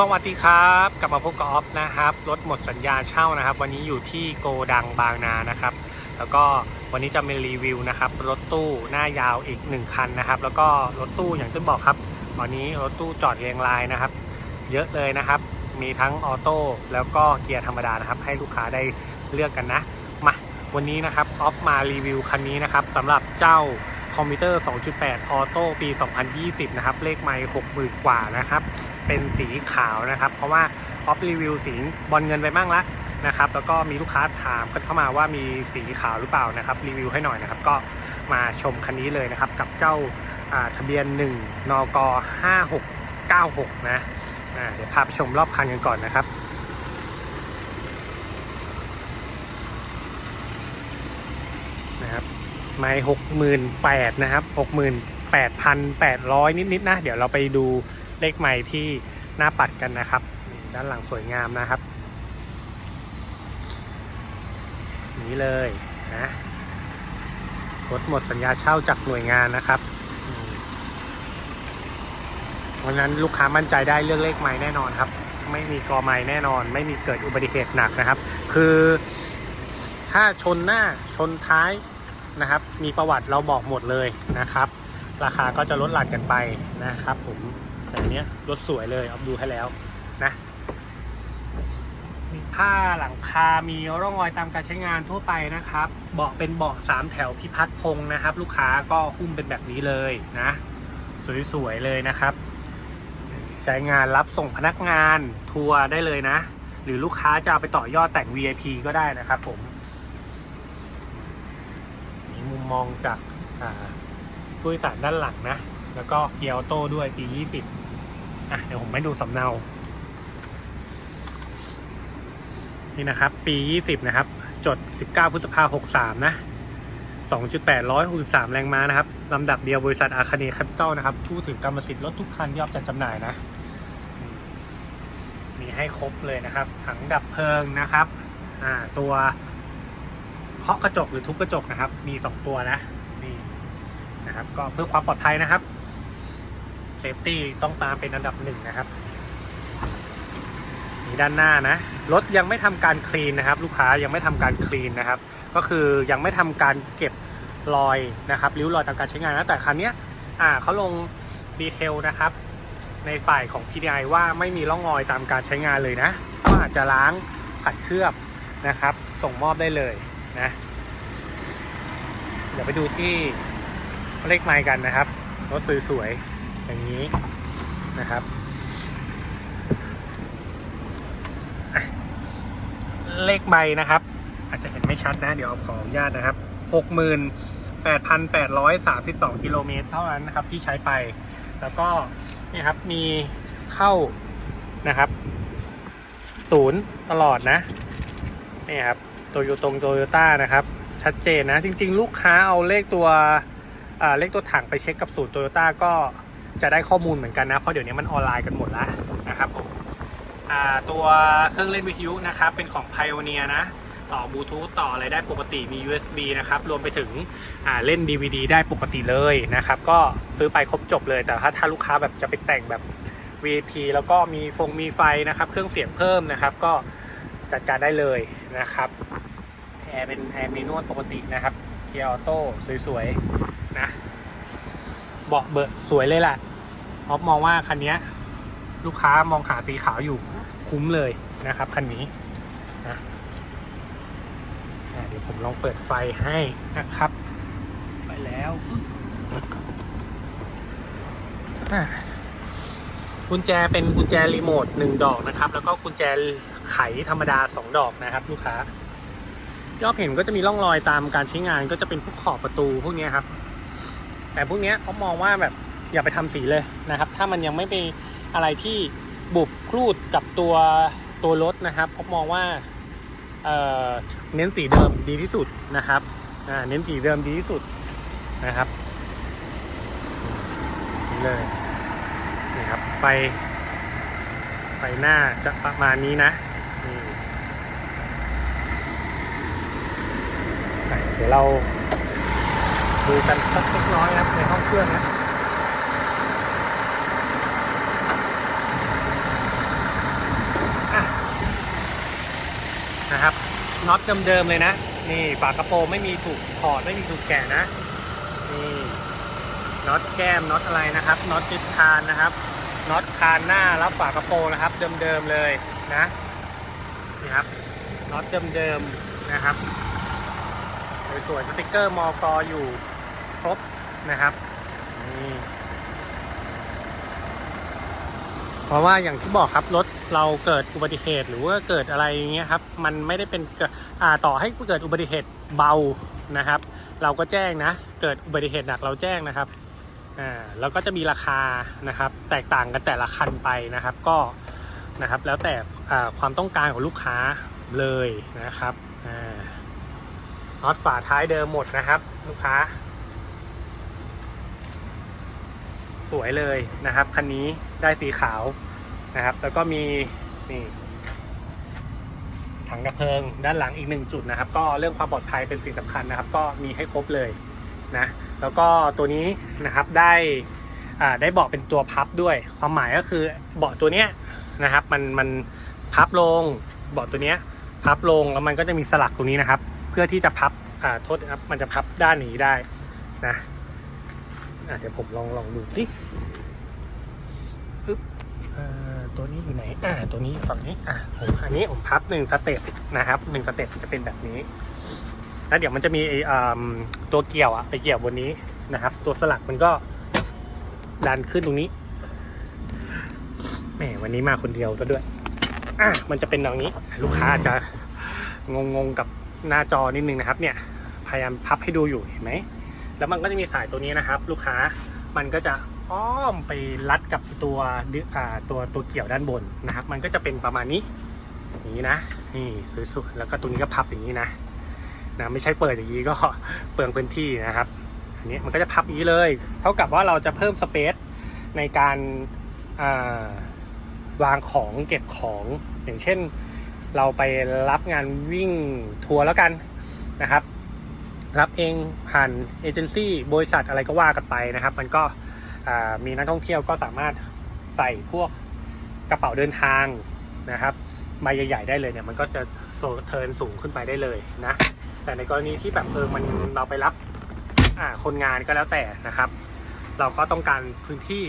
สวัสดีครับกลับมาพบกับออฟนะครับรถหมดสัญญาเช่านะครับ วันนี้อยู่ที่โกดังบางนานะครับ แล้วก็วันนี้จะมารีวิวนะครับรถตู้หน้ายาวอีก 1 คันนะครับ แล้วก็รถตู้อย่างที่บอกครับตอนนี้รถตู้จอดเรียงรายนะครับ เยอะเลยนะครับ มีทั้งออโต้แล้วก็เกียร์ธรรมดานะครับ ให้ลูกค้าได้เลือกกันนะมาวันนี้นะครับออฟมารีวิวคันนี้นะครับสำหรับเจ้าคอมพิวเตอร์ 2.8 ออโต้ปี 2020 นะครับ เลขไมล์60,000 กว่านะครับ เป็นสีขาวนะครับ เพราะว่าออฟรีวิวสีบอลเงินไปบ้างละนะครับ แล้วก็มีลูกค้าถามกันเข้ามาว่ามีสีขาวหรือเปล่านะครับ รีวิวให้หน่อยนะครับ ก็มาชมคันนี้เลยนะครับ กับเจ้าทะเบียน 1 นก 5696 นะอ่าเดี๋ยวพาไปชมรอบคันกันก่อนนะครับนะครับไม่หกหมื่นแปดนะครับหกหมื่นแปดพันแปดร้อยนิดๆนะ เดี๋ยวเราไปดู เลขใหม่ที่หน้าปัดกันนะครับ ด้านหลังสวยงามนะครับ นี้เลยนะรถหมดสัญญาเช่าจากหน่วยงานนะครับเพราะฉะนั้นลูกค้ามั่นใจได้เลือกเลขใหม่แน่นอนครับ ไม่มีกอไม้แน่นอน ไม่มีเกิดอุบัติเหตุหนักนะครับ คือถ้าชนหน้าชนท้ายนะครับ มีประวัติเราบอกหมดเลยนะครับ ราคาก็จะลดหลั่นกันไปนะครับผม แต่อันเนี้ยรถสวยเลยเอาดูให้แล้วนะมีผ้าหลังคา มีร่องรอยตามการใช้งานทั่วไปนะครับ เบาะเป็นเบาะสามแถวพิพัฒน์พงษ์นะครับ ลูกค้าก็หุ้มเป็นแบบนี้เลยนะ สวยๆเลยนะครับ ใช้งานรับส่งพนักงานทัวร์ได้เลยนะ หรือลูกค้าจะเอาไปต่อยอดแต่ง VIP ก็ได้นะครับผมมีมุมมองจากผู้โดยสารด้านหลังนะ แล้วก็เกียร์ออโต้ด้วยปี 20 อะเดี๋ยวผมไม่ดูสำเนา นี่นะครับ ปี 20 นะครับ จด 19 พฤษภาคม63 นะ 2.863 แรงม้านะครับ ลำดับเดียวบริษัทอาคาเน e แคปิตอลนะครับทูตถึงกรรมสิทธิ์รถทุกคันที่ออฟจัดจำหน่ายนะ มีให้ครบเลยนะครับ ถังดับเพลิงนะครับ อ่า ตัวเคาะกระจกหรือทุบกระจกนะครับ มี 2 ตัวนะ นี่นะครับ ก็เพื่อความปลอดภัยนะครับ ซฟตี้ต้องตามเป็นอันดับหนึ่งนะครับนี่ด้านหน้านะรถยังไม่ทำการคลีนนะครับ ลูกค้ายังไม่ทำการคลีนนะครับ ก็คือยังไม่ทำการเก็บรอยนะครับริ้วรอยตามการใช้งานนะแต่คันนี้อ่าเขาลงดีเทลนะครับ ในฝ่ายของ PDI ว่าไม่มีร่องรอยตามการใช้งานเลยนะ ก็อาจจะล้างขัดเคลือบนะครับ ส่งมอบได้เลยนะเดี๋ยวไปดูที่เลขไมล์กันนะครับรถสวยๆ อย่างนี้นะครับเลขใบนะครับ อาจจะเห็นไม่ชัดนะ เดี๋ยวขออนุญาตนะครับ 68,832 กิโลเมตรเท่านั้นนะครับที่ใช้ไป แล้วก็นี่ครับมีเข้านะครับศูนย์ตลอดนะนี่ครับโตโยตงโตโยต้านะครับ ชัดเจนนะ จริง ๆ ลูกค้าเอาเลขตัวเลขตัวถังไปเช็คกับศูนย์โตโยต้าก็ จะได้ข้อมูลเหมือนกันนะ เพราะเดี๋ยวนี้มันออนไลน์กันหมดแล้วนะครับผมตัวเครื่องเล่นวิทยุนะครับ เป็นของ Pioneer นะ ต่อบลูทูธต่ออะไรได้ปกติมี USB นะครับ รวมไปถึงเล่น DVD ได้ปกติเลยนะครับ ก็ซื้อไปครบจบเลย แต่ถ้าถ้าลูกค้าแบบจะไปแต่งแบบ VIP แล้วก็มีฟงมีไฟนะครับ เครื่องเสียงเพิ่มนะครับ ก็จัดการได้เลยนะครับแอร์เป็นแอร์เมนวลปกตินะครับเกียร์ออโต้สวยๆนะ บาะเบอะสวยเลยแหละออฟมองว่าคันนี้ลูกค้ามองหาสีขาวอยู่คุ้มเลยนะครับคันนี้นะเดี๋ยวผมลองเปิดไฟให้นะครับ ไปแล้วกุญแจเป็นกุญแจรีโมทหนึ่งดอกนะครับ แล้วก็กุญแจไขธรรมดาสองดอกนะครับ ลูกค้ายอดเห็นก็จะมีร่องรอยตามการใช้งานก็จะเป็นพวกขอบประตูพวกนี้ครับ แต่พวกเนี้ยเขามองว่าแบบอย่าไปทำสีเลยนะครับ ถ้ามันยังไม่เป็นอะไรที่บุบครูดกับตัวตัวรถนะครับเขามองว่าเเน้นสีเดิมดีที่สุดนะครับเน้นสีเดิมดีที่สุดนะครับนี่เลยนี่ครับไฟไฟหน้าจะประมาณนี้นะนเดี๋ยวเรา ดูกันสักเล็กน้อยครับในห้องเครื่องนะนะครับน็อตเดิมๆเลยนะ นี่ฝากระโปรงไม่มีถูกถอดไม่มีถูกแกะนะนี่น็อตแก้มน็อตอะไรนะครับน็อตจิดคานนะครับน็อตคานหน้ารับฝากระโปรงนะครับ เดิมๆเลยนะนี่ครับน็อตเดิมๆนะครับสวยๆสติกเกอร์มอกออยู่ รบนะครับนี่เพราะว่าอย่างที่บอกครับรถเราเกิดอุบัติเหตุหรือว่าเกิดอะไรอย่างเงี้ยครับ มันไม่ได้เป็นอ่าต่อให้เกิดอุบัติเหตุเบานะครับ เราก็แจ้งนะ เกิดอุบัติเหตุหนักเราแจ้งนะครับอ่าแล้วก็จะมีราคานะครับ แตกต่างกันแต่ละคันไปนะครับ ก็นะครับแล้วแต่อ่าความต้องการของลูกค้าเลยนะครับอ่าน็อตฝาท้ายเดิมหมดนะครับ ลูกค้า ส วยเลยนะครับคันนี้ได้สีขาวนะครับ แล้วก็มีนี่ถังดับเพลิงด้านหลังอีกหนึ่งจุดนะครับ ก็เรื่องความปลอดภัยเป็นสิ่งสำคัญนะครับ ก็มีให้ครบเลยนะแล้วก็ตัวนี้นะครับได้อ่าได้เบาะเป็นตัวพับด้วย ความหมายก็คือเบาะตัวเนี้ยนะครับมันมันพับลงเบาะตัวเนี้ยพับลงแล้วมันก็จะมีสลักตรงนี้นะครับ เพื่อที่จะพับอ่าโทษนะครับมันจะพับด้านนี้ได้นะ เดี๋ยวผมลองลองดูสิปึ๊บอ่าตัวนี้อยู่ไหน อ่า ตัวนี้ฝั่งนี้ อ่าผมอันนี้ผมพับหนึ่งสเต็ปนะครับหนึ่งสเต็ปจะเป็นแบบนี้ แล้วเดี๋ยวมันจะมีไอ้อ่าตัวเกี่ยวอะไปเกี่ยวบนนี้นะครับ ตัวสลักมันก็ดันขึ้นตรงนี้ แหมวันนี้มาคนเดียวซะด้วย อะมันจะเป็นอย่างนี้ ลูกค้าอาจจะงงๆกับหน้าจอนิดนึงนะครับ เนี่ย พยายามพับให้ดูอยู่เห็นไหม แล้วมันก็จะมีสายตัวนี้นะครับ ลูกค้ามันก็จะอ้อมไปรัดกับตัวดึอ่าตัวตัวเกี่ยวด้านบนนะครับ มันก็จะเป็นประมาณนี้อย่างนี้นะนี่สวยๆแล้วก็ตัวนี้ก็พับอย่างนี้นะนะไม่ใช่เปิดอย่างนี้ก็เปลืองพื้นที่นะครับอันนี้มันก็จะพับอย่างนี้เลย เท่ากับว่าเราจะเพิ่มสเปซในการอ่าวางของเก็บของอย่างเช่น เราไปรับงานวิ่งทัวร์แล้วกันนะครับ รับเองผ่านเอเจนซี่บริษัทอะไรก็ว่ากันไปนะครับ มันก็มีนักท่องเที่ยวก็สามารถใส่พวกกระเป๋าเดินทางนะครับใบใหญ่ ๆ ได้เลยเนี่ยมันก็จะโซเทิร์นสูงขึ้นไปได้เลยนะ แต่ในกรณีที่แบบเออมันเราไปรับคนงานก็แล้วแต่นะครับ เราก็ต้องการพื้นที่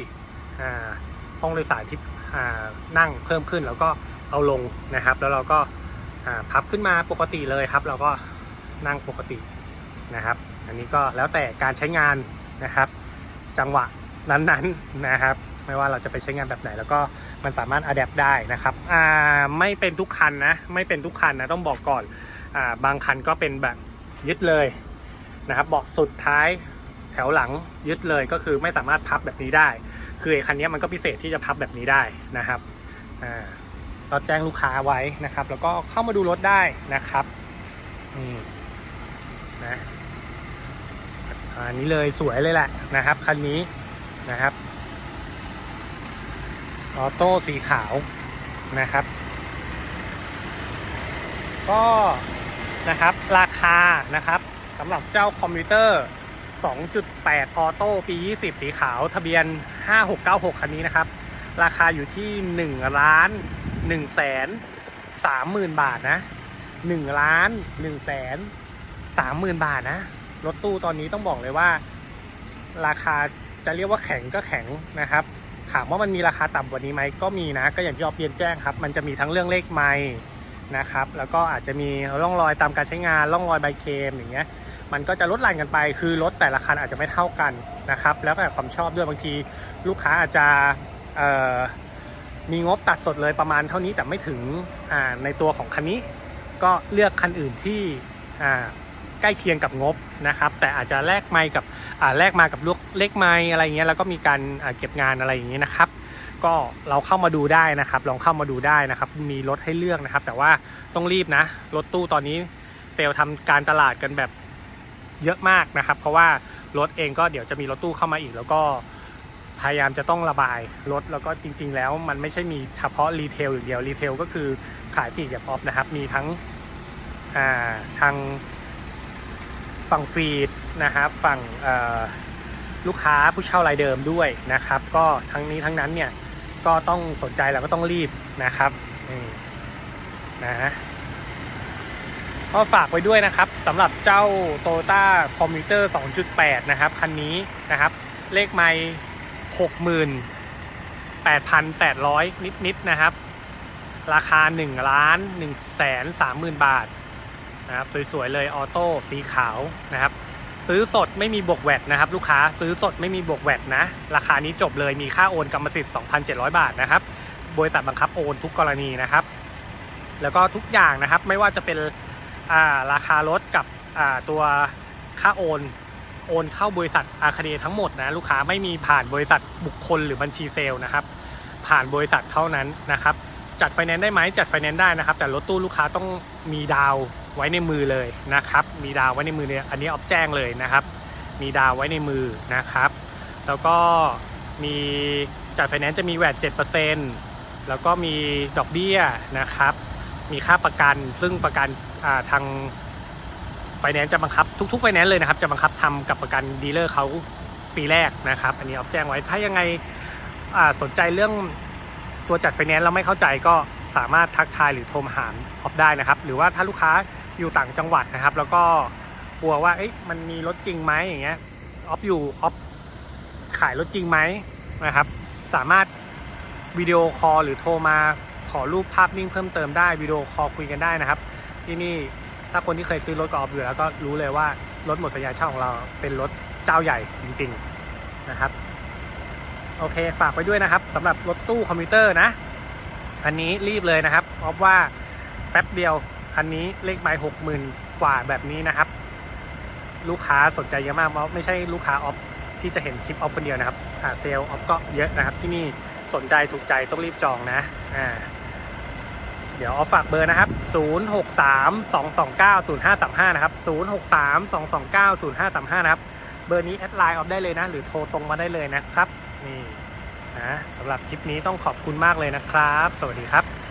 ห้องโดยสารที่นั่งเพิ่มขึ้นแล้วก็เอาลงนะครับ แล้วเราก็พับขึ้นมาปกติเลยครับ เราก็นั่งปกติ นะครับ อันนี้ก็แล้วแต่การใช้งานนะครับ จังหวะนั้นๆนะครับ ไม่ว่าเราจะไปใช้งานแบบไหน แล้วก็มันสามารถอัดแอปได้นะครับอ่าไม่เป็นทุกคันนะไม่เป็นทุกคันนะต้องบอกก่อนอ่าบางคันก็เป็นแบบยึดเลยนะครับเบาะสุดท้ายแถวหลังยึดเลยก็คือไม่สามารถพับแบบนี้ได้ คือไอ้คันนี้มันก็พิเศษที่จะพับแบบนี้ได้นะครับอ่าก็แจ้งลูกค้าไว้นะครับ แล้วก็เข้ามาดูรถได้นะครับนี่นะ อันนี้เลยสวยเลยแหละนะครับคันนี้นะครับออโต้สีขาวนะครับ ก็นะครับราคานะครับสำหรับเจ้าคอมพิวเตอร์ 2.8 ออโต้ปี 20 สีขาว ทะเบียน 5696 คันนี้นะครับ ราคาอยู่ที่1ล้าน1แสน30,000 บาทนะ1ล้าน1แสน30,000 บาทนะ รถตู้ตอนนี้ต้องบอกเลยว่า ราคาจะเรียกว่าแข็งก็แข็งนะครับ ถามว่ามันมีราคาต่ำกว่านี้ไหมก็มีนะ ก็อย่างที่ออฟเรียนแจ้งครับ มันจะมีทั้งเรื่องเลขไม้นะครับ แล้วก็อาจจะมีร่องรอยตามการใช้งานร่องรอยใบเคมอย่างเงี้ย มันก็จะลดหลั่นกันไป คือรถแต่ละคันอาจจะไม่เท่ากันนะครับ แล้วแต่ความชอบด้วยบางทีลูกค้าอาจจะมีงบตัดสดเลยประมาณเท่านี้แต่ไม่ถึงในตัวของคันนี้ ก็เลือกคันอื่นที่ ใกล้เคียงกับงบนะครับ แต่อาจจะแลกไมค์กับแลกมากับลูกเลขไมค์อะไรเงี้ยแล้วก็มีการเก็บงานอะไรอย่างเงี้ยนะครับ ก็เราเข้ามาดูได้นะครับ ลองเข้ามาดูได้นะครับ มีรถให้เลือกนะครับ แต่ว่าต้องรีบนะรถตู้ตอนนี้เซลล์ทำการตลาดกันแบบเยอะมากนะครับ เพราะว่ารถเองก็เดี๋ยวจะมีรถตู้เข้ามาอีก แล้วก็พยายามจะต้องระบายรถแล้วก็จริง ๆ แล้วมันไม่ใช่มีเฉพาะรีเทลอย่างเดียวรีเทลก็คือขายปลีกแบบออฟนะครับ มีทั้งทาง ฝั่งฟีดนะครับฝั่งลูกค้าผู้เช่ารายเดิมด้วยนะครับ ก็ทั้งนี้ทั้งนั้นเนี่ยก็ต้องสนใจแล้วก็ต้องรีบนะครับนี่นะก็ฝากไว้ด้วยนะครับสำหรับเจ้า Toyota Commuter 2.8 นะครับ คันนี้นะครับ เลขไม่68,800 นิดๆนะครับ ราคา 1 ล้าน1แสน30,000 บาท นะครับสวยๆเลยออโต้สีขาวนะครับ ซื้อสดไม่มีบวกแวดนะครับ ลูกค้าซื้อสดไม่มีบวกแวดนะ ราคานี้จบเลยมีค่าโอนกรรมสิทธิ์ 2,700 บาทนะครับบริษัทบังคับโอนทุกกรณีนะครับ แล้วก็ทุกอย่างนะครับไม่ว่าจะเป็นาราคารถกับตัวค่าโอนโอนเข้าบริษัทอาคาเดทั้งหมดนะลูกค้าไม่มีผ่านบริษัทบุคคลหรือบัญชีเซลล์นะครับ ผ่านบริษัทเท่านั้นนะครับ จัดไฟแนนซ์ได้ไหมจัดไฟแนนซ์ได้นะครับ แต่รถตู้ลูกค้าต้องมีดาวไว้ในมือเลยนะครับ มีดาวไว้ในมือเนี่ยอันนี้ออฟแจ้งเลยนะครับ มีดาวไว้ในมือนะครับ แล้วก็มีจัดไฟแนนซ์จะมีแวด7%แล้วก็มีดอกเบี้ยนะครับ มีค่าประกันซึ่งประกันทางไฟแนนซ์จะบังคับทุกๆไฟแนนซ์เลยนะครับ จะบังคับทำกับประกันดีลเลอร์เขาปีแรกนะครับ อันนี้ออฟแจ้งไว้ถ้ายังไงสนใจเรื่อง ตัวจัดไฟแนนซ์เราไม่เข้าใจก็สามารถทักทายหรือโทรมาหาออฟได้นะครับ หรือว่าถ้าลูกค้าอยู่ต่างจังหวัดนะครับ แล้วก็กลัวว่าเอ๊ะมันมีรถจริงไหมอย่างเงี้ยออฟอยู่ออฟขายรถจริงไหมนะครับ สามารถวิดีโอคอลหรือโทรมาขอรูปภาพนิ่งเพิ่มเติมได้วิดีโอคอลคุยกันได้นะครับ ที่นี่ถ้าคนที่เคยซื้อรถกับออฟอยู่แล้วก็รู้เลยว่ารถหมดสัญญาเช่าของเราเป็นรถเจ้าใหญ่จริง ๆนะครับ โอเค ฝากไว้ด้วยนะครับสำหรับรถตู้คอมพิวเตอร์นะคันนี้รีบเลยนะครับออฟว่าแป๊บเดียวคันนี้เลขไมล์หกหมื่นกว่าแบบนี้นะครับ ลูกค้าสนใจเยอะมากเพราะไม่ใช่ลูกค้าออฟที่จะเห็นคลิปออฟคนเดียวนะครับอ่าเซลล์ออฟก็เยอะนะครับที่นี่สนใจถูกใจต้องรีบจองนะอ่าเดี๋ยวเอฝากเบอร์นะครับ 0632290535 นะครับ 0632290535 นะครับ เบอร์นี้แอดไลน์ออฟได้เลยนะ หรือโทรตรงมาได้เลยนะครับ นี่นะสำหรับคลิปนี้ต้องขอบคุณมากเลยนะครับ สวัสดีครับ